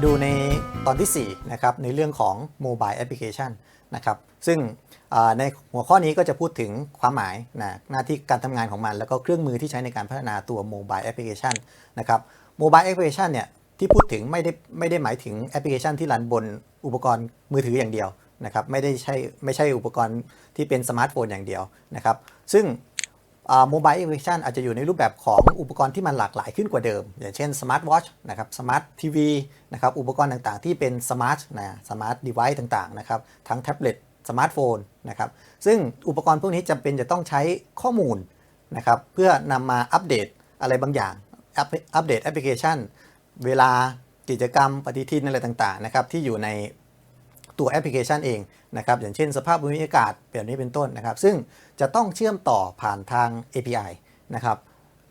มาดูในตอนที่ 4 นะครับ ในเรื่องของ Mobile Application นะครับ ซึ่งในหัวข้อนี้ก็จะพูดถึงความหมายนะหน้าที่การทำงานของมัน แล้วก็เครื่องมือที่ใช้ในการพัฒนาตัว Mobile Application นะครับ Mobile Application เนี่ยที่พูดถึงไม่ได้ไม่ได้หมายถึงแอปพลิเคชันที่รันบนอุปกรณ์มือถืออย่างเดียวนะครับไม่ได้ใช่ไม่ใช่อุปกรณ์ที่เป็นสมาร์ทโฟนอย่างเดียวนะครับ ซึ่ง โมบายแอปพลิเคชันอาจจะอยู่ในรูปแบบของอุปกรณ์ที่มันหลากหลายขึ้นกว่าเดิม อย่างเช่นสมาร์ทวอชนะครับสมาร์ททีวีนะครับอุปกรณ์ต่างๆ ที่เป็นสมาร์ทนะสมาร์ทเดเวิ์ต่างๆนะครับทั้งแท็บเล็ตสมาร์ทโฟนนะครับซึ่งอุปกรณ์พวกนี้จำเป็นจะต้องใช้ข้อมูลนะครับเพื่อนำมาอัปเดตอะไรบางอย่างอัปอัปเดตแอปพลิเคชัน เวลากิจกรรมปฏิทินอะไรต่างๆนะครับที่อยู่ใน ตัวแอปพลิเคชันเองนะครับอย่างเช่นสภาพภูมิอากาศแบบนี้เป็นต้นนะครับ ซึ่งจะต้องเชื่อมต่อผ่านทาง API นะครับ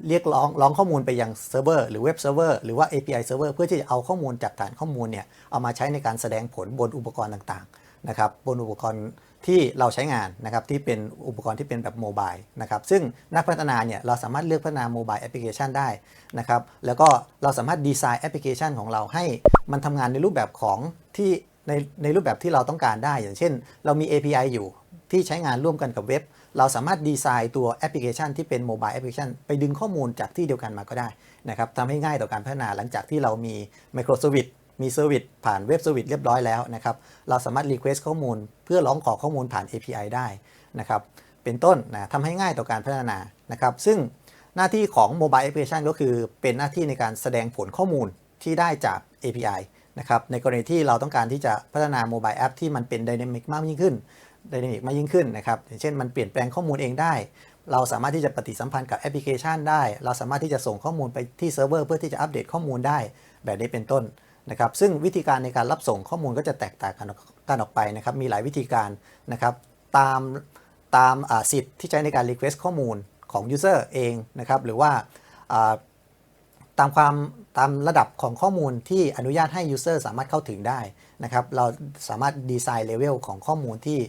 เรียกร้องร้องข้อมูลไปยังเซิร์ฟเวอร์หรือเว็บเซิร์ฟเวอร์หรือว่า API เซิร์ฟเวอร์เพื่อที่จะเอาข้อมูลจากฐานข้อมูลเนี่ยเอามาใช้ในการแสดงผลบนอุปกรณ์ต่างๆนะครับบนอุปกรณ์ที่เราใช้งานนะครับที่เป็นอุปกรณ์ที่เป็นแบบโมบายนะครับซึ่งนักพัฒนาเนี่ยเราสามารถเลือกพัฒนาโมบายแอปพลิเคชันได้นะครับแล้วก็เราสามารถดีไซน์แอปพลิเคชันของเราให้มันทำงานในรูปแบบของที่ ในในรูปแบบที่เราต้องการได้ อย่างเช่น เรามี API อยู่ที่ใช้งานร่วมกันกับเว็บ เราสามารถดีไซน์ตัวแอปพลิเคชันที่เป็นโมบายแอปพลิเคชันไปดึงข้อมูลจากที่เดียวกันมาก็ได้นะครับทำให้ง่ายต่อการพัฒนาหลังจากที่เรามี Microservice มีเซอร์วิสผ่านเว็บเซอร์วิสเรียบร้อยแล้วนะครับ เราสามารถ Request ข้อมูล เพื่อร้องขอข้อมูลผ่าน API ได้นะครับ เป็นต้นนะทำให้ง่ายต่อการพัฒนานะครับ ซึ่งหน้าที่ของ Mobile Application ก็คือเป็นหน้าที่ในการแสดงผลข้อมูลที่ได้จาก API นะครับในกรณีที่เราต้องการที่จะพัฒนาโมบายแอปที่มันเป็นไดนามิกมากยิ่งขึ้นไดนามิกมากยิ่งขึ้นนะครับอย่างเช่นมันเปลี่ยนแปลงข้อมูลเองได้ เราสามารถที่จะปฏิสัมพันธ์กับแอปพลิเคชันได้ เราสามารถที่จะส่งข้อมูลไปที่เซิร์ฟเวอร์เพื่อที่จะอัปเดตข้อมูลได้แบบนี้เป็นต้นนะครับซึ่งวิธีการในการรับส่งข้อมูลก็จะแตกต่างกันออกกันออกไปนะครับมีหลายวิธีการนะครับตามตามสิทธิ์ที่ใช้ในการ Request ข้อมูลของ User เองนะครับหรือว่า ตามความตามระดับของข้อมูลที่อนุญาตให้ User สามารถเข้าถึงได้นะครับ เราสามารถดีไซน์เลเวลของข้อมูลที่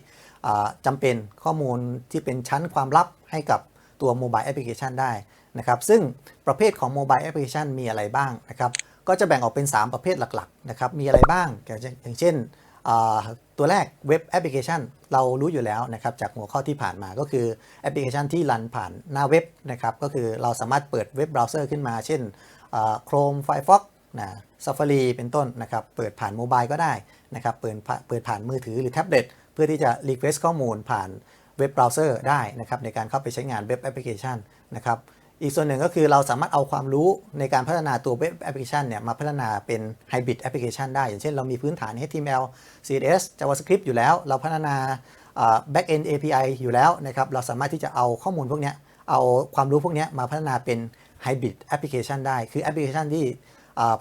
จำเป็นข้อมูลที่เป็นชั้นความลับให้กับตัวโมบายแอปพลิเคชันได้นะครับซึ่งประเภทของโมบายแอปพลิเคชันมีอะไรบ้างนะครับก็จะแบ่งออกเป็น 3 ประเภทหลักๆนะครับมีอะไรบ้าง อย่างเช่นตัวแรกเว็บแอปพลิเคชันเรารู้อยู่แล้วนะครับจากหัวข้อที่ผ่านมาก็คือแอปพลิเคชันที่รันผ่านหน้าเว็บนะครับก็คือเราสามารถเปิดเว็บเบราว์เซอร์ขึ้นมา เช่น โครม Firefox นะ Safari เป็นต้นนะครับ เปิดผ่านโมบายก็ได้นะครับ เปิดเปิดผ่านมือถือหรือแท็บเล็ตเพื่อที่จะ Request ข้อมูลผ่านเว็บเบราว์เซอร์ได้นะครับในการเข้าไปใช้งานเว็บแอปพลิเคชันนะครับอีกส่วนหนึ่งก็คือเราสามารถเอาความรู้ในการพัฒนาตัวเว็บแอปพลิเคชันเนี่ยมาพัฒนาเป็น Hybrid Application ได้ อย่างเช่นเรามีพื้นฐาน HTML CSS JavaScript อยู่แล้ว เราพัฒนา Backend API อยู่แล้วนะครับเราสามารถที่จะเอาข้อมูลพวกนี้เอาความรู้พวกนี้มาพัฒนาเป็น Hybrid Application ได้ คือแอปพลิเคชันที่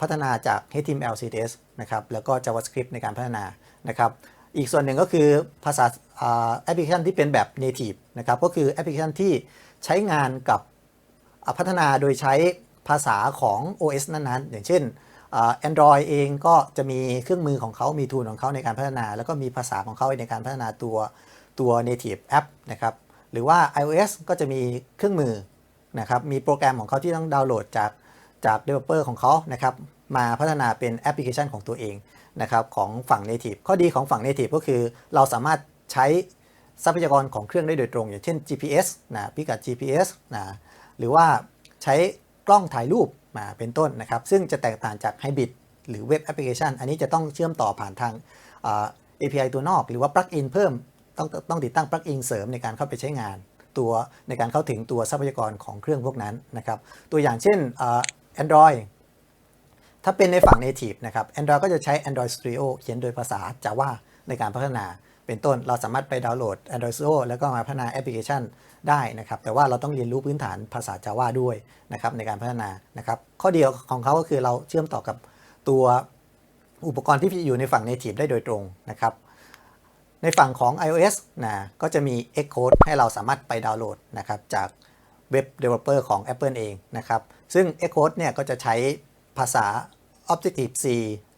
พัฒนาจาก HTML CSS นะครับ แล้วก็ JavaScript ในการพัฒนา นะครับ อีกส่วนหนึ่งก็คือภาษาแอปพลิเคชันที่เป็นแบบ native นะครับ ก็คือแอปพลิเคชันที่ใช้งานกับพัฒนาโดยใช้ภาษาของ OS นั้นๆ อย่างเช่น Android เองก็จะมีเครื่องมือของเขามีทูลของเขาในการพัฒนา แล้วก็มีภาษาของเขาในการพัฒนาตัวตัว native app นะครับ หรือว่า iOS ก็จะมีเครื่องมือ นะครับมีโปรแกรมของเขาที่ต้องดาวน์โหลดจากจาก developer ของเขานะครับมาพัฒนาเป็นแอปพลิเคชันของตัวเองนะครับของฝั่ง native ข้อดีของฝั่ง native ก็คือเราสามารถใช้ทรัพยากรของเครื่องได้โดยตรง อย่างเช่น GPS นะพิกัด GPS นะหรือว่าใช้กล้องถ่ายรูปมาเป็นต้นนะครับ ซึ่งจะแตกต่างจาก Hybrid หรือเว็บแอปพลิเคชัน อันนี้จะต้องเชื่อมต่อผ่านทาง API ตัวนอก หรือว่า plugin เพิ่ม ต้องต้องติดตั้ง plugin เสริมในการเข้าไปใช้งาน ตัวในการเข้าถึงตัวทรัพยากรของเครื่องพวกนั้นนะครับตัวอย่างเช่นอ่า Android ถ้าเป็นในฝั่ง native นะครับ Android ก็จะใช้ Android Studio เขียนโดยภาษา Java ในการพัฒนา เป็นต้นเราสามารถไปดาวน์โหลด Android Studio แล้วก็มาพัฒนาแอปพลิเคชันได้นะครับ แต่ว่าเราต้องเรียนรู้พื้นฐานภาษา Java ด้วยนะครับในการพัฒนานะครับ ข้อเดียวของเขาก็คือเราเชื่อมต่อกับตัวอุปกรณ์ที่อยู่ในฝั่ง native ได้โดยตรงนะครับ ในฝั่งของ iOS นะก็จะมี Xcode ให้เราสามารถไปดาวน์โหลดนะครับจากเว็บ Developer ของ Apple เองนะครับ ซึ่ง Xcode เนี่ยก็จะใช้ภาษา Objective C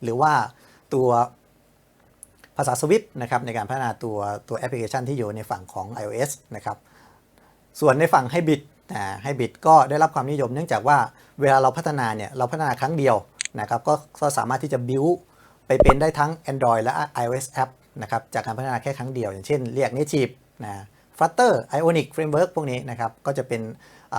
หรือว่าตัวภาษา Swift นะครับในการพัฒนาตัวตัวแอปพลิเคชันที่อยู่ในฝั่งของ iOS นะครับ ส่วนในฝั่ง Hybrid นะ Hybrid ก็ได้รับความนิยมเนื่องจากว่าเวลาเราพัฒนาเนี่ยเราพัฒนาครั้งเดียวนะครับก็ก็สามารถที่จะ build ไปเป็นได้ทั้ง Android และ iOS app นะครับจากการพัฒนาแค่ครั้งเดียว อย่างเช่นเรียก native นะ Flutter Ionic Framework พวกนี้นะครับก็จะเป็น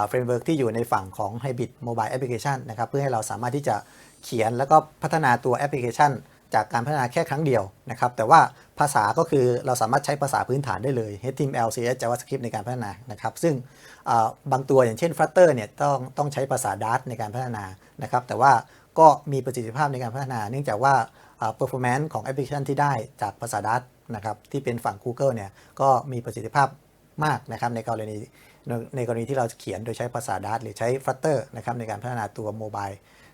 เฟรมเวิร์กที่อยู่ในฝั่งของ Hybrid Mobile Application นะครับเพื่อให้เราสามารถที่จะเขียนแล้วก็พัฒนาตัวแอปพลิเคชัน จากการพัฒนาแค่ครั้งเดียวนะครับแต่ว่าภาษาก็คือเราสามารถใช้ภาษาพื้นฐานได้เลย HTML CSS JavaScript ในการพัฒนานะครับซึ่งบางตัวอย่างเช่น Flutter เนี่ยต้องต้องใช้ภาษา Dart ในการพัฒนานะครับแต่ว่า ก็มีประสิทธิภาพในการพัฒนา เนื่องจากว่า performance ของแอปพลิเคชันที่ได้จากภาษา Dart นะครับที่เป็นฝั่ง Google เนี่ยก็มีประสิทธิภาพมากนะครับในกรณีในกรณีที่เราเขียนโดยใช้ภาษา Dart หรือใช้ Flutter นะครับในการพัฒนาตัวโมบาย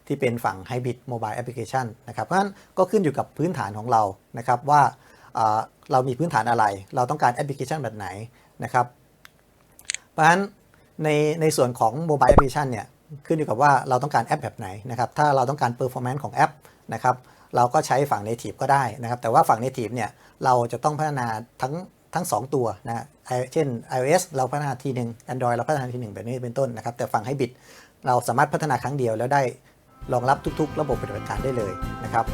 ที่เป็นฝั่ง Hybrid Mobile Application นะครับเพราะฉะนั้นก็ขึ้นอยู่กับพื้นฐานของเรานะครับว่าเรามีพื้นฐานอะไร เราต้องการแอปพลิเคชันแบบไหนนะครับ เพราะฉะนั้นในในส่วนของ Mobile Application เนี่ย ขึ้นอยู่กับว่าเราต้องการแอปแบบไหนนะครับ ถ้าเราต้องการ Performance ของแอปนะครับ เราก็ใช้ฝั่ง Native ก็ได้นะครับ แต่ว่าฝั่ง Native เนี่ย เราจะต้องพัฒนาทั้งทั้ง 2 ตัวนะ เช่น iOS เราพัฒนาทีหนึ่ง Android เราพัฒนาทีหนึ่งแบบนี้เป็นต้นนะครับ แต่ฝั่งไฮบิดเราสามารถพัฒนาครั้งเดียวแล้วได้รองรับทุก ๆ ระบบปฏิบัติการได้เลยนะครับ